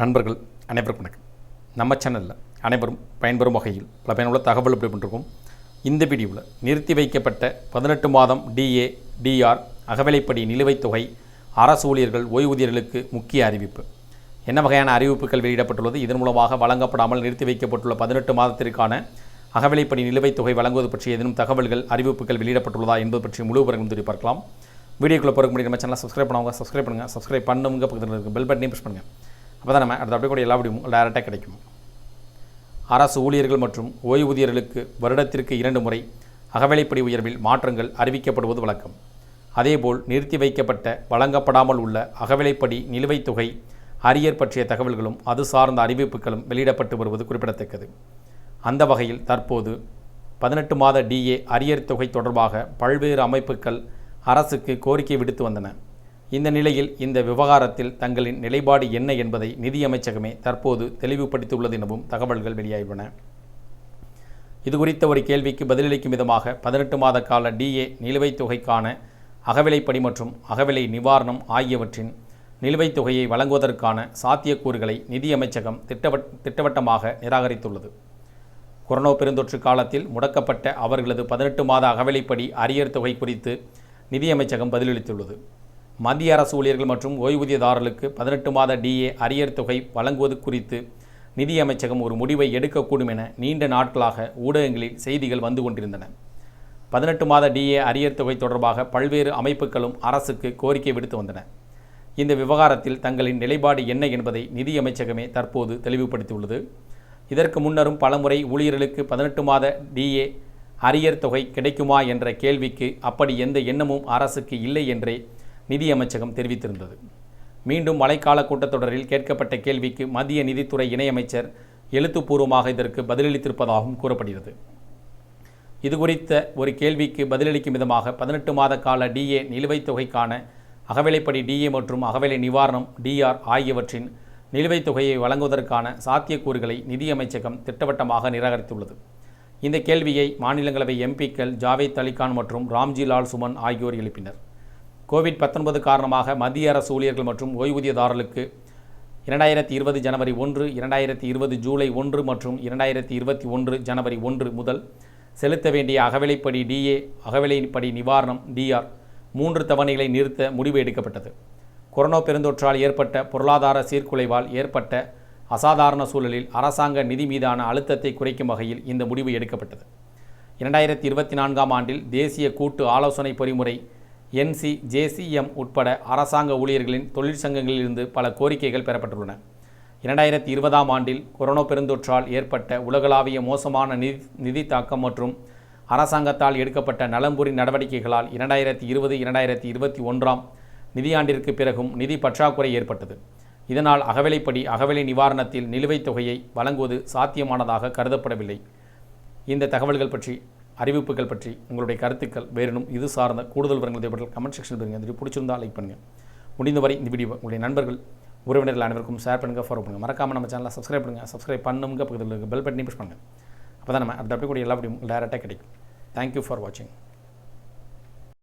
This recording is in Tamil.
நண்பர்கள் அனைவருக்கும் வணக்கம். நம்ம சேனலில் அனைவரும் பயன்பெறும் வகையில் பல பயனுள்ள தகவல் எப்படி பண்ணிருக்கோம். இந்த வீடியோவில் நிறுத்தி வைக்கப்பட்ட பதினெட்டு மாதம் டிஏ டிஆர் அகவிலைப்படி நிலுவைத் தொகை அரசு ஊழியர்கள் ஓய்வூதியர்களுக்கு முக்கிய அறிவிப்பு. என்ன வகையான அறிவிப்புகள் வெளியிடப்பட்டுள்ளது? இதன் மூலமாக வழங்கப்படாமல் நிறுத்தி வைக்கப்பட்டுள்ள பதினெட்டு மாதத்திற்கான அகவிலைப்படி நிலுவைத் தொகை வழங்குவது பற்றி ஏதேனும் தகவல்கள் அறிவிப்புகள் வெளியிடப்பட்டுள்ளதா என்பது பற்றி முழு விவரங்களும் தெரிவி பார்க்கலாம். வீடியோக்குள்ளே போகிற முடியும் நம்ம சேனலை சப்ஸ்கிரைப் பண்ணுவாங்க சப்ஸ்கிரைப் பண்ணுங்கள் சப்ஸ்கிரைப் பண்ணுங்க. பக்கத்தில் இருக்க பெல் பட்டனையும் ப்ரெஸ் பண்ணுங்கள் அப்போ தான் நம்ம அடுத்த அப்படி கூட எல்லா வீடியோவும் டேரெக்டாக கிடைக்கும். அரசு ஊழியர்கள் மற்றும் ஓய்வூதியர்களுக்கு வருடத்திற்கு இரண்டு முறை அகவிலைப்படி உயர்வில் மாற்றங்கள் அறிவிக்கப்படுவது வழக்கம். அதேபோல் நிறுத்தி வைக்கப்பட்ட வழங்கப்படாமல் உள்ள அகவிலைப்படி நிலுவைத் தொகை அரியர் பற்றிய தகவல்களும் அது சார்ந்த அறிவிப்புகளும் வெளியிடப்பட்டு வருவது குறிப்பிடத்தக்கது. அந்த வகையில் தற்போது பதினெட்டு மாத டிஏ அரியர் தொகை தொடர்பாக பல்வேறு அமைப்புகள் அரசுக்கு கோரிக்கை விடுத்து வந்தன. இந்த நிலையில் இந்த விவகாரத்தில் தங்களின் நிலைப்பாடு என்ன என்பதை நிதியமைச்சகமே தற்போது தெளிவுபடுத்தியுள்ளது எனவும் தகவல்கள் வெளியாகியுள்ளன. இதுகுறித்த ஒரு கேள்விக்கு பதிலளிக்கும் விதமாக பதினெட்டு மாத கால டிஏ நிலுவைத் தொகைக்கான அகவிலைப்படி மற்றும் அகவிலை நிவாரணம் ஆகியவற்றின் நிலுவைத் தொகையை வழங்குவதற்கான சாத்தியக்கூறுகளை நிதியமைச்சகம் திட்டவட் திட்டவட்டமாக நிராகரித்துள்ளது. கொரோனா பெருந்தொற்று காலத்தில் முடக்கப்பட்ட அவர்களது பதினெட்டு மாத அகவிலைப்படி அரியர் தொகை குறித்து நிதியமைச்சகம் பதிலளித்துள்ளது. மத்திய அரசு ஊழியர்கள் மற்றும் ஓய்வூதியதாரர்களுக்கு பதினெட்டு மாத டிஏ அரியர் தொகை வழங்குவது குறித்து நிதியமைச்சகம் ஒரு முடிவை எடுக்கக்கூடும் என நீண்ட நாட்களாக ஊடகங்களில் செய்திகள் வந்து கொண்டிருந்தன. பதினெட்டு மாத டிஏ அரியர் தொகை தொடர்பாக பல்வேறு அமைப்புகளும் அரசுக்கு கோரிக்கை விடுத்து வந்தன. இந்த விவகாரத்தில் தங்களின் நிலைப்பாடு என்ன என்பதை நிதியமைச்சகமே தற்போது தெளிவுபடுத்தியுள்ளது. இதற்கு முன்னரும் பலமுறை ஊழியர்களுக்கு பதினெட்டு மாத டிஏ அரியர் தொகை கிடைக்குமா என்ற கேள்விக்கு அப்படி எந்த எண்ணமும் அரசுக்கு இல்லை என்றே நிதியமைச்சகம் தெரிவித்திருந்தது. மீண்டும் மழைக்கால கூட்டத்தொடரில் கேட்கப்பட்ட கேள்விக்கு மத்திய நிதித்துறை இணையமைச்சர் எழுத்துப்பூர்வமாக இதற்கு பதிலளித்திருப்பதாகவும் கூறப்படுகிறது. இதுகுறித்த ஒரு கேள்விக்கு பதிலளிக்கும் விதமாக பதினெட்டு மாத கால டிஏ நிலுவைத் தொகைக்கான அகவிலைப்படி டிஏ மற்றும் அகவிலை நிவாரணம் டிஆர் ஆகியவற்றின் நிலுவைத் தொகையை வழங்குவதற்கான சாத்தியக்கூறுகளை நிதியமைச்சகம் திட்டவட்டமாக நிராகரித்துள்ளது. இந்த கேள்வியை மாநிலங்களவை எம்பிக்கள் ஜாவேத் அலிகான் மற்றும் ராம்ஜி லால் சுமன் ஆகியோர் எழுப்பினர். கோவிட் பத்தொன்பது காரணமாக மத்திய அரசு ஊழியர்கள் மற்றும் ஓய்வூதியதாரர்களுக்கு இரண்டாயிரத்தி இருபது ஜனவரி ஒன்று இரண்டாயிரத்தி இருபது ஜூலை ஒன்று மற்றும் இரண்டாயிரத்தி இருபத்தி ஒன்று ஜனவரி ஒன்று முதல் செலுத்த வேண்டிய அகவிலைப்படி டிஏ அகவிலைப்படி நிவாரணம் டிஆர் மூன்று தவணைகளை நிறுத்த முடிவு எடுக்கப்பட்டது. கொரோனா பெருந்தொற்றால் ஏற்பட்ட பொருளாதார சீர்குலைவால் ஏற்பட்ட அசாதாரண சூழலில் அரசாங்க நிதி மீதான அழுத்தத்தை குறைக்கும் வகையில் இந்த முடிவு எடுக்கப்பட்டது. இரண்டாயிரத்தி இருபத்தி நான்காம் ஆண்டில் தேசிய கூட்டு ஆலோசனை பொறிமுறை என்சி ஜேசிஎம் உட்பட அரசாங்க ஊழியர்களின் தொழிற்சங்கங்களிலிருந்து பல கோரிக்கைகள் பெறப்பட்டுள்ளன. இரண்டாயிரத்தி இருபதாம் ஆண்டில் கொரோனா பெருந்தொற்றால் ஏற்பட்ட உலகளாவிய மோசமான நிதி நிதி தாக்கம் மற்றும் அரசாங்கத்தால் எடுக்கப்பட்ட நலம்புரி நடவடிக்கைகளால் இரண்டாயிரத்தி இருபது இரண்டாயிரத்தி இருபத்தி ஒன்றாம் நிதியாண்டிற்கு பிறகும் நிதி பற்றாக்குறை ஏற்பட்டது. இதனால் அகவிலைப்படி அகவிலை நிவாரணத்தில் நிலுவைத் தொகையை வழங்குவது சாத்தியமானதாக கருதப்படவில்லை. இந்த தகவல்கள் பற்றி அறிவிப்புகள் பற்றி உங்களுடைய கருத்துக்கள் வேறனும் இது சார்ந்த கூடுதல் விவரங்கள் தேவைப்பட்டால் கமெண்ட் செக்ஷன் பெறுங்க. இந்த பிடிச்சிருந்தால் லைக் பண்ணுங்கள் முடிந்தவரை இந்த வீடியோ உங்களுடைய நண்பர்கள் உறவினர்கள் அனைவருக்கும் ஷேர் பண்ணுங்கள் ஃபாலோ பண்ணுங்கள் மறக்காமல் நம்ம சேனலை சப்ஸ்கிரைப் பண்ணுங்கள் சப்ஸ்கிரைப் பண்ணுங்க பக்கத்தில் இருக்க பெல் பட்டனையும் ப்ரெஸ் பண்ணுங்கள் அப்போ தான் நம்ம அடுத்த அப்படி கூட எல்லா வீடியோ டேரெக்டாக கிடைக்கும். தேங்க்யூ ஃபார் வாட்சிங்